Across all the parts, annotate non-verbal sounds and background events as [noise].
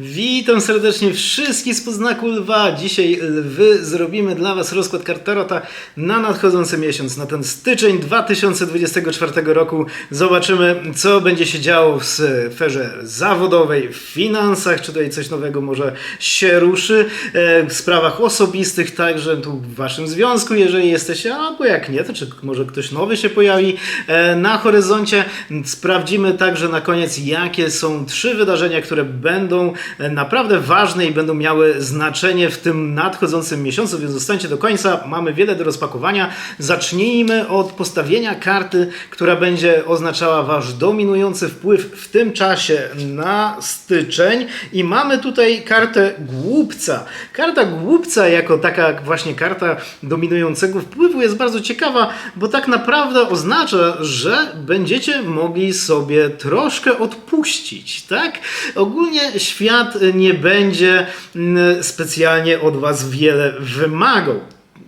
Witam serdecznie wszystkich z poznaku lwa. Dzisiaj lwy zrobimy dla Was rozkład kartarota na nadchodzący miesiąc, na ten styczeń 2024 roku. Zobaczymy, co będzie się działo w sferze zawodowej, w finansach, czy tutaj coś nowego może się ruszy, e, w sprawach osobistych, także tu w Waszym związku, jeżeli jesteście, albo jak nie, to czy może ktoś nowy się pojawi e, na horyzoncie. Sprawdzimy także na koniec, jakie są trzy wydarzenia, które będą naprawdę ważne i będą miały znaczenie w tym nadchodzącym miesiącu, więc zostańcie do końca. Mamy wiele do rozpakowania. Zacznijmy od postawienia karty, która będzie oznaczała Wasz dominujący wpływ w tym czasie na styczeń. I mamy tutaj kartę głupca. Karta głupca, jako taka właśnie karta dominującego wpływu, jest bardzo ciekawa, bo tak naprawdę oznacza, że będziecie mogli sobie troszkę odpuścić, tak? Ogólnie świat nie będzie mm, specjalnie od Was wiele wymagał.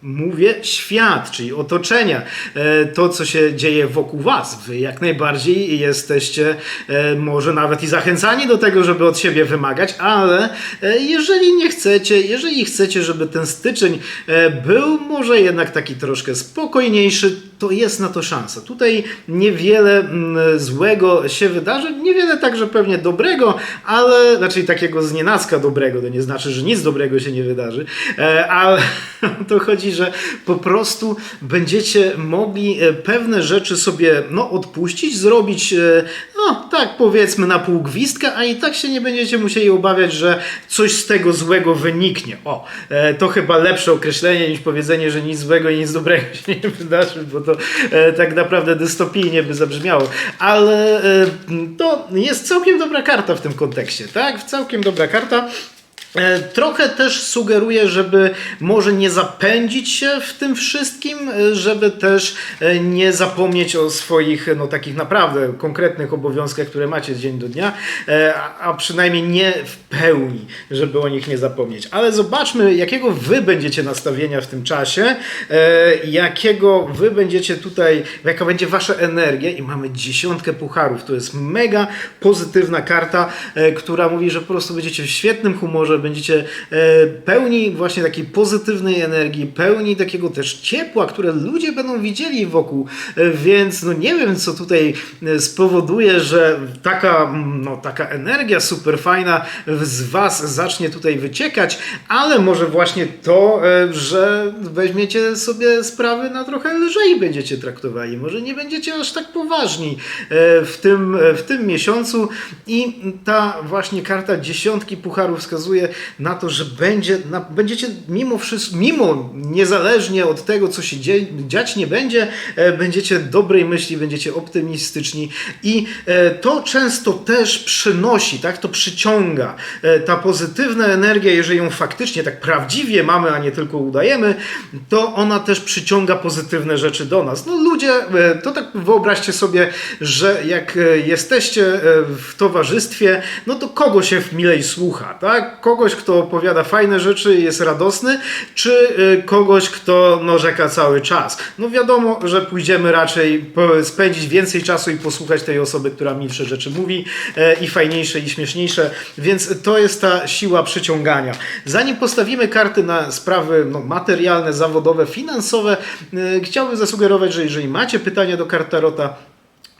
Mówię świat, czyli otoczenia, e, to co się dzieje wokół Was. Wy jak najbardziej jesteście e, może nawet i zachęcani do tego, żeby od siebie wymagać, ale e, jeżeli nie chcecie, jeżeli chcecie, żeby ten styczeń był może jednak taki troszkę spokojniejszy, to jest na to szansa. Tutaj niewiele mm, złego się wydarzy, niewiele także pewnie dobrego, ale raczej takiego znienacka dobrego. To nie znaczy, że nic dobrego się nie wydarzy, e, ale [laughs] to chodzi, że po prostu będziecie mogli e, pewne rzeczy sobie no, odpuścić, zrobić, e, no tak powiedzmy na pół gwizdka, a i tak się nie będziecie musieli obawiać, że coś z tego złego wyniknie. O, to chyba lepsze określenie niż powiedzenie, że nic złego i nic dobrego się nie wydarzy, bo to e, tak naprawdę dystopijnie by zabrzmiało. Ale e, to jest całkiem dobra karta w tym kontekście, tak? Całkiem dobra karta. E, Trochę też sugeruję, żeby może nie zapędzić się w tym wszystkim, e, żeby też e, nie zapomnieć o swoich, no takich naprawdę konkretnych obowiązkach, które macie z dzień do dnia, a- przynajmniej nie w pełni, żeby o nich nie zapomnieć. Ale zobaczmy, jakiego wy będziecie nastawienia w tym czasie, jakiego wy będziecie tutaj, jaka będzie wasza energia i mamy dziesiątkę pucharów. To jest mega pozytywna karta, która mówi, że po prostu będziecie w świetnym humorze, będziecie e, pełni właśnie takiej pozytywnej energii, pełni takiego też ciepła, które ludzie będą widzieli wokół, E, więc no nie wiem, co tutaj e, spowoduje, że taka, no, taka energia super fajna z was zacznie tutaj wyciekać, ale może właśnie to, że weźmiecie sobie sprawy na trochę lżej będziecie traktowali, może nie będziecie aż tak poważni w tym, w tym miesiącu. I ta właśnie karta dziesiątki pucharów wskazuje na to, że będzie, na, będziecie mimo wszystko, mimo niezależnie od tego, co się dzie, dziać nie będzie, e, będziecie dobrej myśli, będziecie optymistyczni i e, to często też przynosi, tak, to przyciąga e, ta pozytywna energia, jeżeli ją faktycznie tak prawdziwie mamy, a nie tylko udajemy, to ona też przyciąga pozytywne rzeczy do nas. No ludzie, e, to tak wyobraźcie sobie, że jak e, jesteście e, w towarzystwie, no to kogo się milej słucha, tak? Kogoś, kto opowiada fajne rzeczy i jest radosny, czy e, kogoś, kto no, rzeka cały czas. No wiadomo, że pójdziemy raczej spędzić więcej czasu i posłuchać tej osoby, która milsze rzeczy mówi e, i fajniejsze i śmieszniejsze, więc to jest ta siła przyciągania. Zanim postawimy karty na sprawy no, materialne, zawodowe, finansowe, e, chciałbym zasugerować, że jeżeli macie pytania do kartarota,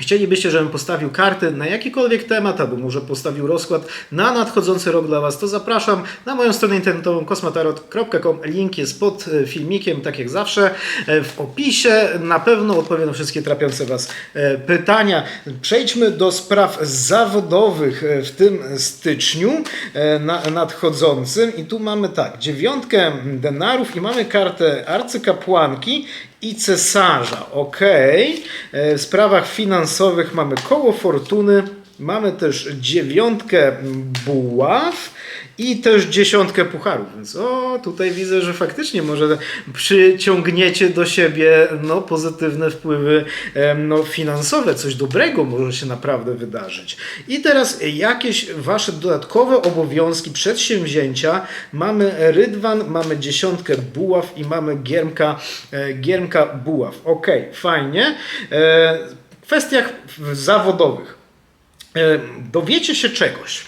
Chcielibyście, żebym postawił karty na jakikolwiek temat, albo może postawił rozkład na nadchodzący rok dla Was, to zapraszam na moją stronę internetową kosmatarot.com. Link jest pod e, filmikiem, tak jak zawsze. E, W opisie na pewno odpowiem na wszystkie trapiące Was e, pytania. Przejdźmy do spraw zawodowych w tym styczniu na, nadchodzącym. I tu mamy tak, dziewiątkę denarów i mamy kartę arcykapłanki i cesarza. Ok. E, W sprawach finansowych mamy koło fortuny, mamy też dziewiątkę buław i też dziesiątkę pucharów. Więc o, tutaj widzę, że faktycznie może przyciągniecie do siebie no, pozytywne wpływy no, finansowe. Coś dobrego może się naprawdę wydarzyć. I teraz jakieś wasze dodatkowe obowiązki, przedsięwzięcia. Mamy rydwan, mamy dziesiątkę buław i mamy giermka, e, giermka buław. Ok, fajnie. E, w kwestiach zawodowych. E, dowiecie się czegoś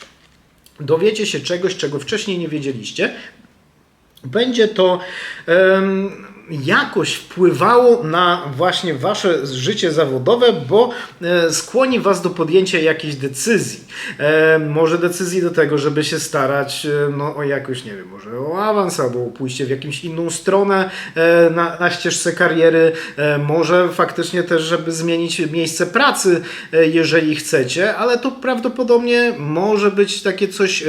dowiecie się czegoś, czego wcześniej nie wiedzieliście. Będzie to em, jakoś wpływało na właśnie wasze życie zawodowe, bo e, skłoni was do podjęcia jakiejś decyzji. E, może decyzji do tego, żeby się starać e, no, o jakoś, nie wiem, może o awans albo o pójście w jakąś inną stronę na, na ścieżce kariery. Może faktycznie też, żeby zmienić miejsce pracy, jeżeli chcecie, ale to prawdopodobnie może być takie coś,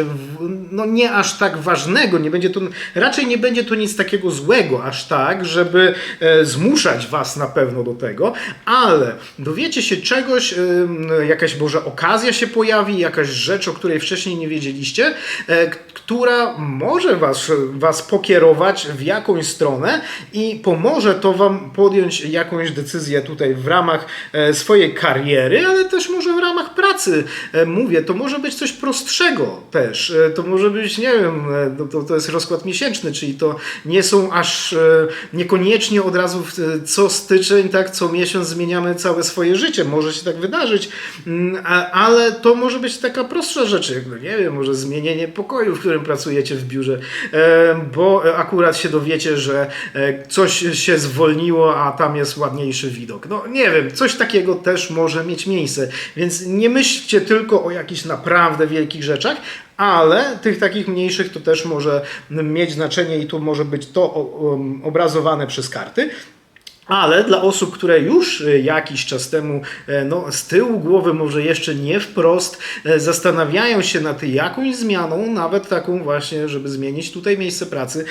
no nie aż tak ważnego, nie będzie to, raczej nie będzie to nic takiego złego aż tak, żeby e, zmuszać was na pewno do tego, ale dowiecie się czegoś, e, jakaś może okazja się pojawi, jakaś rzecz, o której wcześniej nie wiedzieliście, e, która może was, was pokierować w jakąś stronę i pomoże to wam podjąć jakąś decyzję tutaj w ramach swojej kariery, ale też może w ramach pracy. Mówię, to może być coś prostszego też. To może być, nie wiem, e, to, to, jest rozkład miesięczny, czyli to nie są aż niekoniecznie od razu w- co styczeń, tak, co miesiąc zmieniamy całe swoje życie. Może się tak wydarzyć, mm, ale to może być taka prostsza rzecz, jak, no nie wiem, może zmienienie pokoju, w którym pracujecie w biurze, e, bo akurat się dowiecie, że e, coś się zwolniło, a tam jest ładniejszy widok. No nie wiem, coś takiego też może mieć miejsce, więc nie myślcie tylko o jakichś naprawdę wielkich rzeczach, ale tych takich mniejszych to też może mieć znaczenie i tu może być to o- obrazowane przez karty. Ale dla osób, które już e, jakiś czas temu e, no, z tyłu głowy, może jeszcze nie wprost, e, zastanawiają się nad jakąś zmianą, nawet taką właśnie, żeby zmienić tutaj miejsce pracy,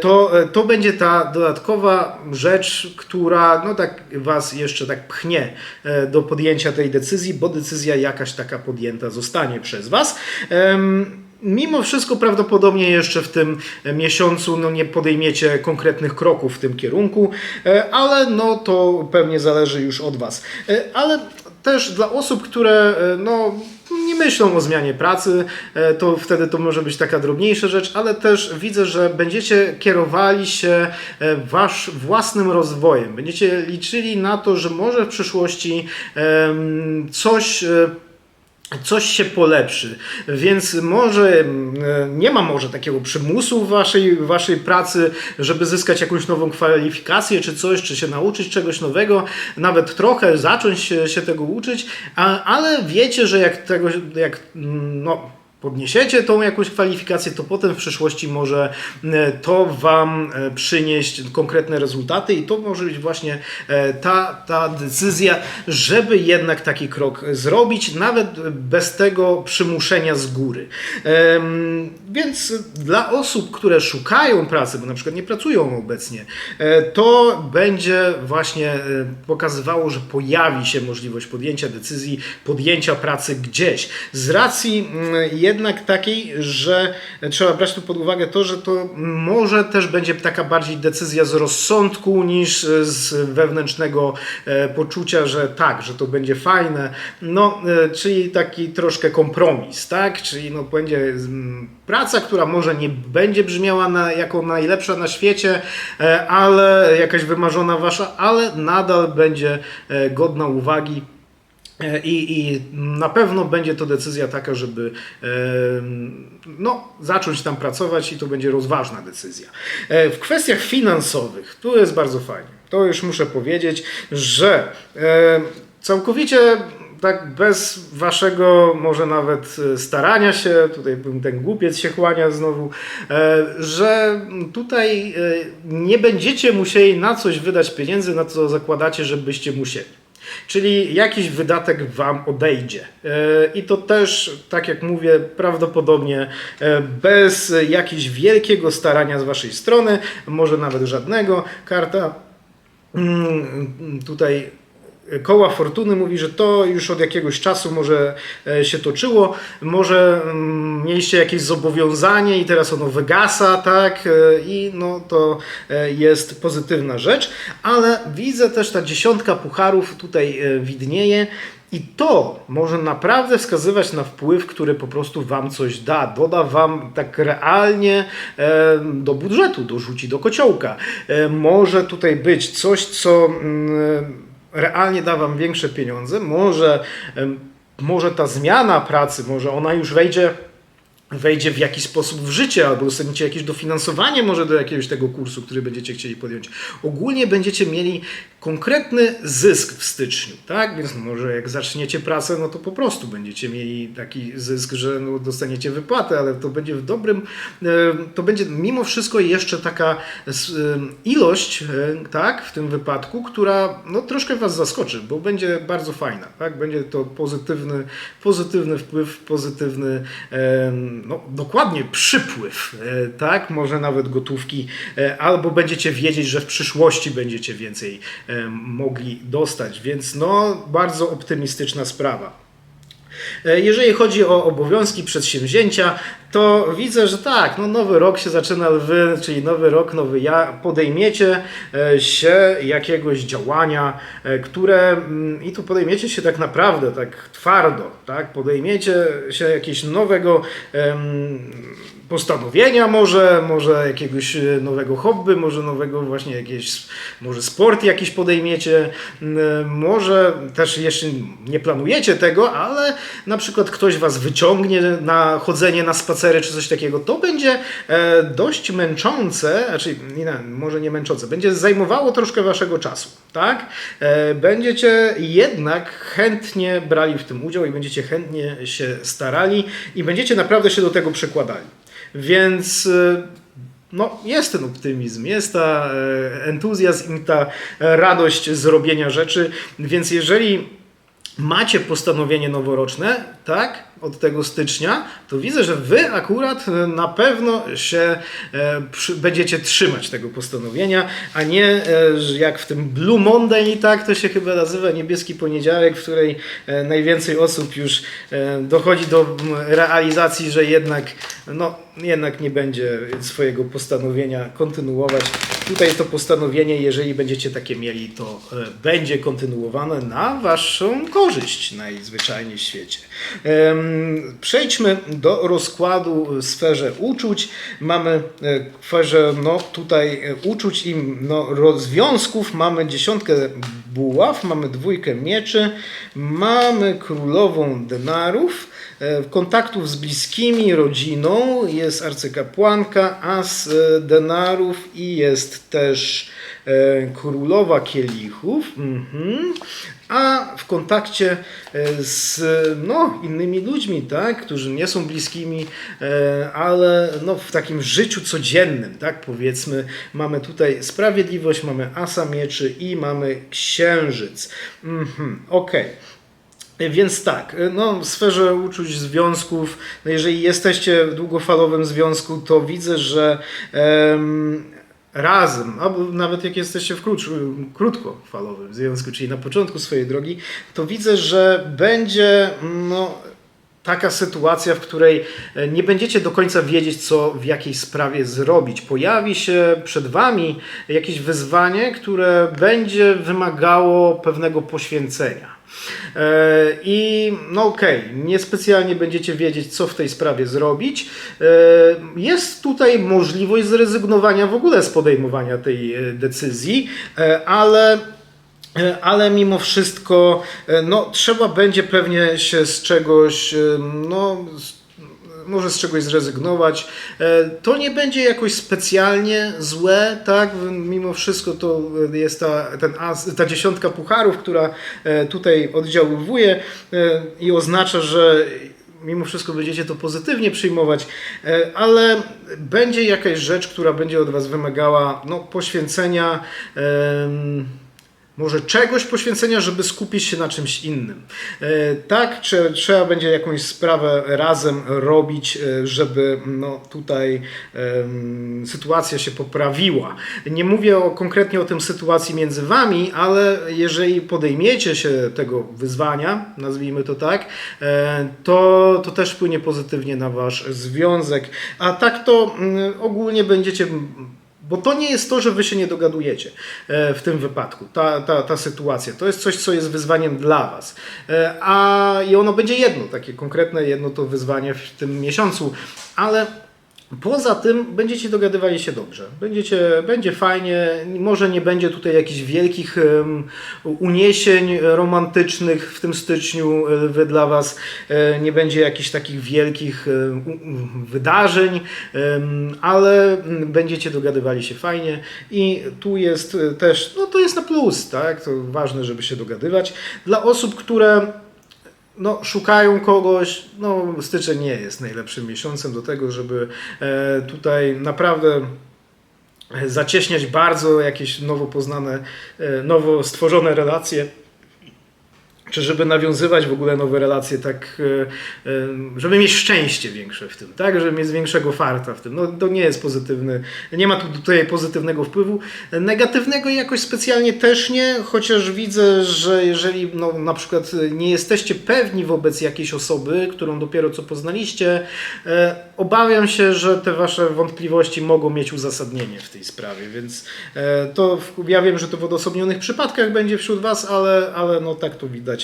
to, to będzie ta dodatkowa rzecz, która no, tak Was jeszcze tak pchnie do podjęcia tej decyzji, bo decyzja jakaś taka podjęta zostanie przez Was. Mimo wszystko prawdopodobnie jeszcze w tym miesiącu no, nie podejmiecie konkretnych kroków w tym kierunku, e, ale no, to pewnie zależy już od Was. E, Ale też dla osób, które e, no, nie myślą o zmianie pracy, e, to wtedy to może być taka drobniejsza rzecz, ale też widzę, że będziecie kierowali się e, wasz własnym rozwojem. Będziecie liczyli na to, że może w przyszłości coś e, coś się polepszy. Więc może mm, nie ma może takiego przymusu w waszej, waszej pracy, żeby zyskać jakąś nową kwalifikację czy coś, czy się nauczyć czegoś nowego, nawet trochę zacząć się, się tego uczyć, a, ale wiecie, że jak tego, jak mm, no, podniesiecie tą jakąś kwalifikację, to potem w przyszłości może e, to Wam e, przynieść konkretne rezultaty i to może być właśnie e, ta, ta decyzja, żeby jednak taki krok zrobić, nawet bez tego przymuszenia z góry. Więc dla osób, które szukają pracy, bo na przykład nie pracują obecnie, to będzie właśnie pokazywało, że pojawi się możliwość podjęcia decyzji, podjęcia pracy gdzieś. Z racji mm, jednak takiej, że trzeba brać tu pod uwagę to, że to może też będzie taka bardziej decyzja z rozsądku niż z wewnętrznego e, poczucia, że tak, że to będzie fajne. No, e, czyli taki troszkę kompromis, tak? Czyli no będzie mm, praca, która może nie będzie brzmiała na, jako najlepsza na świecie, e, ale jakaś wymarzona wasza, ale nadal będzie godna uwagi. E, I, I na pewno będzie to decyzja taka, żeby e, no, zacząć tam pracować i to będzie rozważna decyzja. E, W kwestiach finansowych tu jest bardzo fajnie. To już muszę powiedzieć, że całkowicie tak bez waszego może nawet starania się, tutaj ten głupiec się chłania znowu, że tutaj nie będziecie musieli na coś wydać pieniędzy, na co zakładacie, żebyście musieli. Czyli jakiś wydatek Wam odejdzie. E, I to też, tak jak mówię, prawdopodobnie e, bez jakiegoś wielkiego starania z Waszej strony, może nawet żadnego. Karta mm, tutaj koła fortuny mówi, że to już od jakiegoś czasu może e, się toczyło, może mm, mieliście jakieś zobowiązanie i teraz ono wygasa, tak, e, i no to e, jest pozytywna rzecz, ale widzę też ta dziesiątka pucharów tutaj widnieje. I to może naprawdę wskazywać na wpływ, który po prostu Wam coś da, doda Wam tak realnie do budżetu, dorzuci do kociołka. Może tutaj być coś, co mm, realnie da Wam większe pieniądze, może, może ta zmiana pracy, może ona już wejdzie wejdzie w jakiś sposób w życie, albo dostaniecie jakieś dofinansowanie może do jakiegoś tego kursu, który będziecie chcieli podjąć. Ogólnie będziecie mieli konkretny zysk w styczniu, tak? Więc może jak zaczniecie pracę, no to po prostu będziecie mieli taki zysk, że no dostaniecie wypłatę, ale to będzie w dobrym, e, to będzie mimo wszystko jeszcze taka e, ilość, e, tak, w tym wypadku, która no troszkę Was zaskoczy, bo będzie bardzo fajna, tak? Będzie to pozytywny, pozytywny wpływ, pozytywny, no dokładnie przypływ, e, tak? Może nawet gotówki, e, albo będziecie wiedzieć, że w przyszłości będziecie więcej e, mogli dostać, więc no bardzo optymistyczna sprawa. E, Jeżeli chodzi o obowiązki przedsięwzięcia, to widzę, że tak, no nowy rok się zaczyna, wy, czyli nowy rok, nowy ja, podejmiecie e, się jakiegoś działania, e, które mm, i tu podejmiecie się tak naprawdę, tak twardo, tak, podejmiecie się jakiegoś nowego em, postanowienia może, może jakiegoś e, nowego hobby, może nowego właśnie jakieś, może sport jakiś podejmiecie, m, może też jeszcze nie planujecie tego, ale na przykład ktoś was wyciągnie na chodzenie na spacery czy coś takiego, to będzie e, dość męczące, znaczy nie, może nie męczące, będzie zajmowało troszkę waszego czasu, tak? E, Będziecie jednak chętnie brali w tym udział i będziecie chętnie się starali i będziecie naprawdę się do tego przykładali. Więc e, no, jest ten optymizm, jest ta e, entuzjazm i ta e, radość z robienia rzeczy, więc jeżeli macie postanowienie noworoczne, tak, od tego stycznia, to widzę, że wy akurat e, na pewno się e, przy, będziecie trzymać tego postanowienia, a nie e, jak w tym Blue Monday, tak to się chyba nazywa, niebieski poniedziałek, w której e, najwięcej osób już e, dochodzi do realizacji, że jednak, no, jednak nie będzie swojego postanowienia kontynuować. Tutaj to postanowienie, jeżeli będziecie takie mieli, to e, będzie kontynuowane na waszą korzyść najzwyczajniej w świecie. Przejdźmy do rozkładu w sferze uczuć. Mamy e, w sferze no, tutaj e, uczuć i no, rozwiązków. Mamy dziesiątkę buław, mamy dwójkę mieczy, mamy królową denarów, kontaktów z bliskimi, rodziną, jest arcykapłanka, as e, denarów i jest też e, królowa kielichów. Mhm. A w kontakcie e, z no, innymi ludźmi, tak, którzy nie są bliskimi, e, ale no, w takim życiu codziennym, tak, powiedzmy, mamy tutaj sprawiedliwość, mamy asa mieczy i mamy księżyc. Mhm. Okej. Więc tak, no, w sferze uczuć związków, no jeżeli jesteście w długofalowym związku, to widzę, że em, razem, albo nawet jak jesteście w krótsz, krótkofalowym związku, czyli na początku swojej drogi, to widzę, że będzie no, taka sytuacja, w której e, nie będziecie do końca wiedzieć, co w jakiej sprawie zrobić. Pojawi się przed Wami jakieś wyzwanie, które będzie wymagało pewnego poświęcenia. E, I no okej, niespecjalnie będziecie wiedzieć, co w tej sprawie zrobić. E, Jest tutaj możliwość zrezygnowania w ogóle z podejmowania tej e, decyzji, ale ale mimo wszystko no, trzeba będzie pewnie się z czegoś, no, może z czegoś zrezygnować. E, To nie będzie jakoś specjalnie złe, tak? Mimo wszystko to jest ta, ten ta dziesiątka pucharów, która e, tutaj oddziaływuje e, i oznacza, że mimo wszystko będziecie to pozytywnie przyjmować, ale będzie jakaś rzecz, która będzie od Was wymagała no, poświęcenia. em, może czegoś poświęcenia, żeby skupić się na czymś innym. E, Tak, czy trzeba będzie jakąś sprawę razem robić, e, żeby no, tutaj em, sytuacja się poprawiła. Nie mówię o, konkretnie o tym sytuacji między wami, ale jeżeli podejmiecie się tego wyzwania, nazwijmy to tak, e, to, to też wpłynie pozytywnie na wasz związek. A tak to mm, ogólnie będziecie bo to nie jest to, że wy się nie dogadujecie e, w tym wypadku, ta, ta, ta sytuacja. To jest coś, co jest wyzwaniem dla was. E, A i ono będzie jedno, takie konkretne jedno to wyzwanie w tym miesiącu, ale Poza tym będziecie dogadywali się dobrze. Będziecie, będzie fajnie. Może nie będzie tutaj jakichś wielkich em, uniesień romantycznych w tym styczniu wy- dla Was. E, Nie będzie jakichś takich wielkich e, u- u- wydarzeń, em, ale mm, będziecie dogadywali się fajnie. I tu jest też, no to jest na plus, tak? To ważne, żeby się dogadywać. Dla osób, które no, szukają kogoś. No, styczeń nie jest najlepszym miesiącem do tego, żeby e, tutaj naprawdę zacieśniać bardzo jakieś nowo poznane, e, nowo stworzone relacje. Czy żeby nawiązywać w ogóle nowe relacje, tak, e, e, żeby mieć szczęście większe w tym, tak, żeby mieć większego farta w tym. No, to nie jest pozytywny, nie ma tu tutaj pozytywnego wpływu. Negatywnego jakoś specjalnie też nie, chociaż widzę, że jeżeli no, na przykład nie jesteście pewni wobec jakiejś osoby, którą dopiero co poznaliście, e, obawiam się, że te wasze wątpliwości mogą mieć uzasadnienie w tej sprawie, więc to ja wiem, że to w odosobnionych przypadkach będzie wśród was, ale, ale no tak to widać.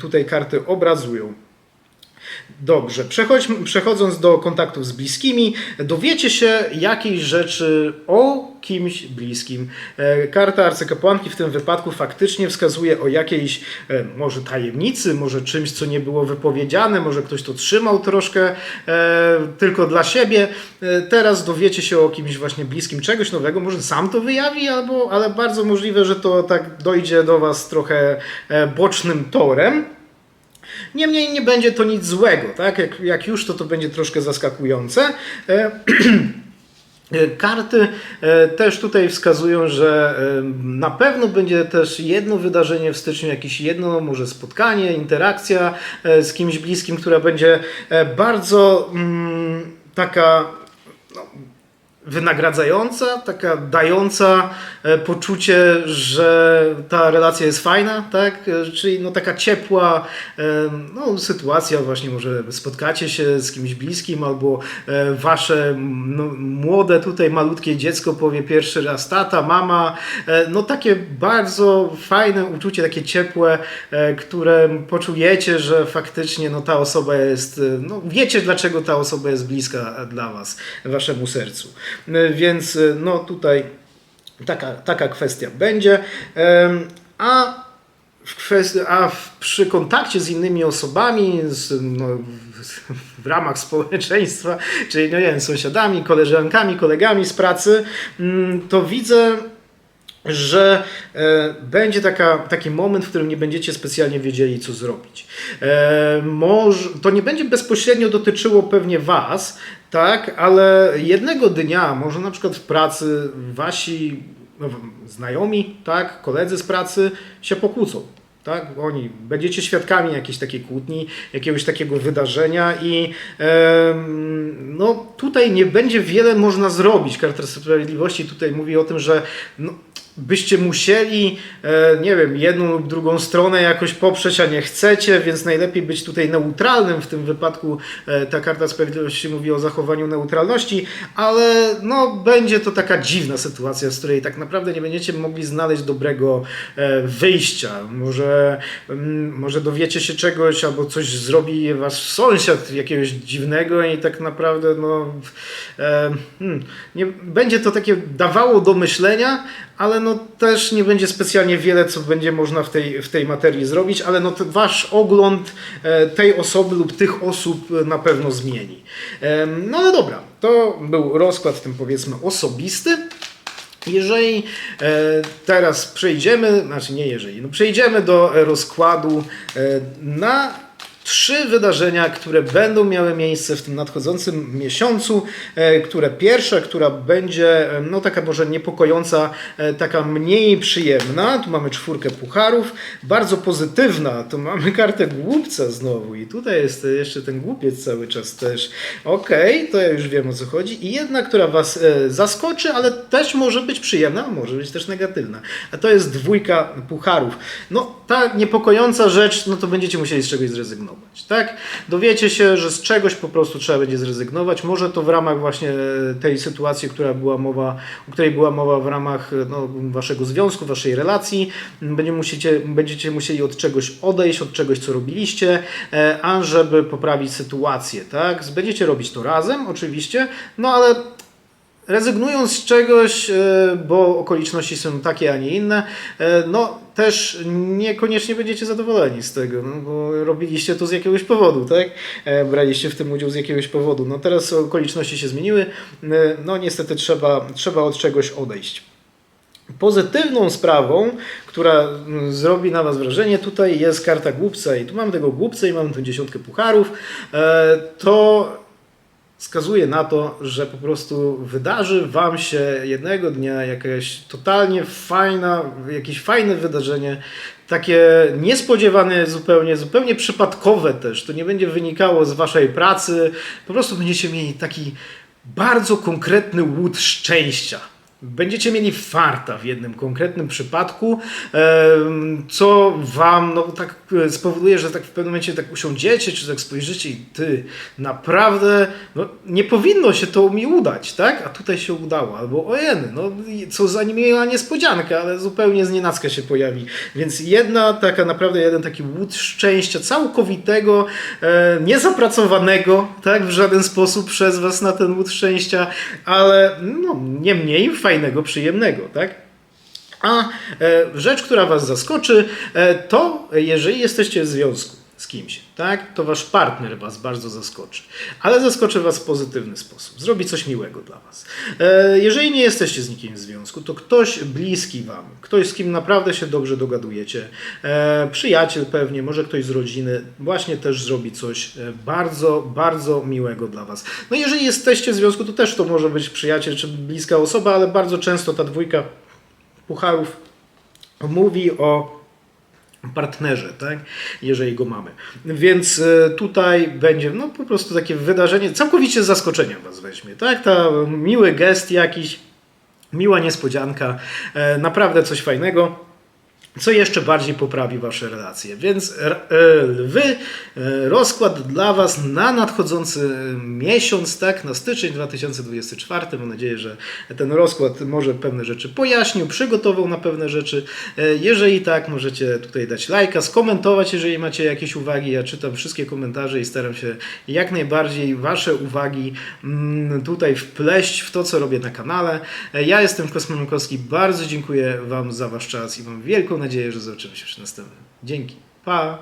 Tutaj karty obrazują. Dobrze, przechodząc do kontaktów z bliskimi, dowiecie się jakiejś rzeczy o kimś bliskim. E, Karta arcykapłanki w tym wypadku faktycznie wskazuje o jakiejś e, może tajemnicy, może czymś, co nie było wypowiedziane, może ktoś to trzymał troszkę e, tylko dla siebie. Teraz dowiecie się o kimś właśnie bliskim czegoś nowego, może sam to wyjawi, albo, ale bardzo możliwe, że to tak dojdzie do Was trochę bocznym torem. Niemniej nie będzie to nic złego, tak? Jak, jak już, to to będzie troszkę zaskakujące. E, [clears throat] Karty e, też tutaj wskazują, że e, na pewno będzie też jedno wydarzenie w styczniu, jakieś jedno może spotkanie, interakcja e, z kimś bliskim, która będzie e, bardzo mm, taka no, wynagradzająca, taka dająca e, poczucie, że ta relacja jest fajna, tak? E, Czyli no taka ciepła e, no, sytuacja, właśnie może spotkacie się z kimś bliskim, albo wasze no, młode tutaj malutkie dziecko powie pierwszy raz tata, mama, no takie bardzo fajne uczucie, takie ciepłe, które poczujecie, że faktycznie no, ta osoba jest, no wiecie dlaczego ta osoba jest bliska dla was, waszemu sercu. E, Więc e, no tutaj taka, taka kwestia będzie. A w, kwestii, a w, przy kontakcie z innymi osobami, z, no, w, w ramach społeczeństwa, czyli no nie wiem, sąsiadami, koleżankami, kolegami z pracy, mm, to widzę, że e, będzie taka, taki moment, w którym nie będziecie specjalnie wiedzieli, co zrobić. E, może, to nie będzie bezpośrednio dotyczyło pewnie Was, tak, ale jednego dnia, może na przykład w pracy, wasi no, znajomi, tak, koledzy z pracy się pokłócą. Tak? Oni będziecie świadkami jakiejś takiej kłótni, jakiegoś takiego wydarzenia i no, tutaj nie będzie wiele można zrobić. Karta Sprawiedliwości tutaj mówi o tym, że no, byście musieli, e, nie wiem, jedną lub drugą stronę jakoś poprzeć, a nie chcecie, więc najlepiej być tutaj neutralnym. W tym wypadku e, ta Karta Sprawiedliwości mówi o zachowaniu neutralności, ale no, będzie to taka dziwna sytuacja, z której tak naprawdę nie będziecie mogli znaleźć dobrego e, wyjścia. Może, mm, może dowiecie się czegoś, albo coś zrobi wasz sąsiad jakiegoś dziwnego i tak naprawdę no, hmm, nie, będzie to takie dawało do myślenia, ale no też nie będzie specjalnie wiele, co będzie można w tej, w tej materii zrobić, ale no wasz ogląd e, tej osoby lub tych osób e, na pewno zmieni. No ale dobra, to był rozkład ten powiedzmy osobisty. Jeżeli e, teraz przejdziemy, znaczy nie jeżeli, no przejdziemy do rozkładu na trzy wydarzenia, które będą miały miejsce w tym nadchodzącym miesiącu, e, które pierwsza, która będzie e, no taka może niepokojąca, e, taka mniej przyjemna, tu mamy czwórkę pucharów, bardzo pozytywna, tu mamy kartę głupca znowu i tutaj jest jeszcze ten głupiec cały czas też. Okej, to ja już wiem o co chodzi i jedna, która was zaskoczy, ale też może być przyjemna, może być też negatywna, a to jest dwójka pucharów. No ta niepokojąca rzecz, no to będziecie musieli z czegoś zrezygnować. Zrezygnować, tak? Dowiecie się, że z czegoś po prostu trzeba będzie zrezygnować. Może to w ramach właśnie tej sytuacji, która była mowa, o której była mowa w ramach no, waszego związku, waszej relacji. Będzie musicie, będziecie musieli od czegoś odejść, od czegoś, co robiliście, e, a żeby poprawić sytuację, tak? Będziecie robić to razem, oczywiście, no ale rezygnując z czegoś, e, bo okoliczności są takie, a nie inne, e, no też niekoniecznie będziecie zadowoleni z tego, no, bo robiliście to z jakiegoś powodu, tak? E, Braliście w tym udział z jakiegoś powodu. No teraz okoliczności się zmieniły, e, no niestety trzeba, trzeba od czegoś odejść. Pozytywną sprawą, która mm, zrobi na Was wrażenie, tutaj jest karta głupca i tu mamy tego głupca i mamy tu dziesiątkę pucharów, e, to wskazuje na to, że po prostu wydarzy Wam się jednego dnia jakaś totalnie fajna, jakieś fajne wydarzenie, takie niespodziewane zupełnie, zupełnie przypadkowe też. To nie będzie wynikało z Waszej pracy, po prostu będziecie mieli taki bardzo konkretny łód szczęścia. Będziecie mieli farta w jednym konkretnym przypadku, co wam no, tak e, spowoduje, że tak w pewnym momencie tak usiądziecie, czy tak spojrzycie i ty, naprawdę no, nie powinno się to mi udać, tak? A tutaj się udało, albo ojeny, no co za miła niespodzianka, ale zupełnie znienacka się pojawi. Więc jedna taka, naprawdę jeden taki łód szczęścia całkowitego, e, niezapracowanego, tak? W żaden sposób przez was na ten łód szczęścia, ale no, nie mniej fajnego, przyjemnego, tak? A e, rzecz, która Was zaskoczy, e, to jeżeli jesteście w związku z kimś, tak, to Wasz partner Was bardzo zaskoczy, ale zaskoczy Was w pozytywny sposób, zrobi coś miłego dla Was. E, jeżeli nie jesteście z nikim w związku, to ktoś bliski Wam, ktoś z kim naprawdę się dobrze dogadujecie, e, przyjaciel pewnie, może ktoś z rodziny, właśnie też zrobi coś e, bardzo, bardzo miłego dla Was. No jeżeli jesteście w związku, to też to może być przyjaciel czy bliska osoba, ale bardzo często ta dwójka pucharów mówi o partnerze, tak? jeżeli go mamy. Więc e, tutaj będzie no, po prostu takie wydarzenie, całkowicie z zaskoczenia Was weźmie. Tak? Ta miły gest jakiś, miła niespodzianka, e, naprawdę coś fajnego. Co jeszcze bardziej poprawi Wasze relacje. Więc e, lwy, e, rozkład dla Was na nadchodzący miesiąc, tak, na styczeń 2024. Mam nadzieję, że ten rozkład może pewne rzeczy pojaśnił, przygotował na pewne rzeczy. E, Jeżeli tak, możecie tutaj dać lajka, skomentować, jeżeli macie jakieś uwagi. Ja czytam wszystkie komentarze i staram się jak najbardziej Wasze uwagi mm, tutaj wpleść w to, co robię na kanale. E, Ja jestem Kosmonikowski, bardzo dziękuję Wam za Wasz czas i mam wielką nadzieję, że zobaczymy się przy następnym. Dzięki. Pa!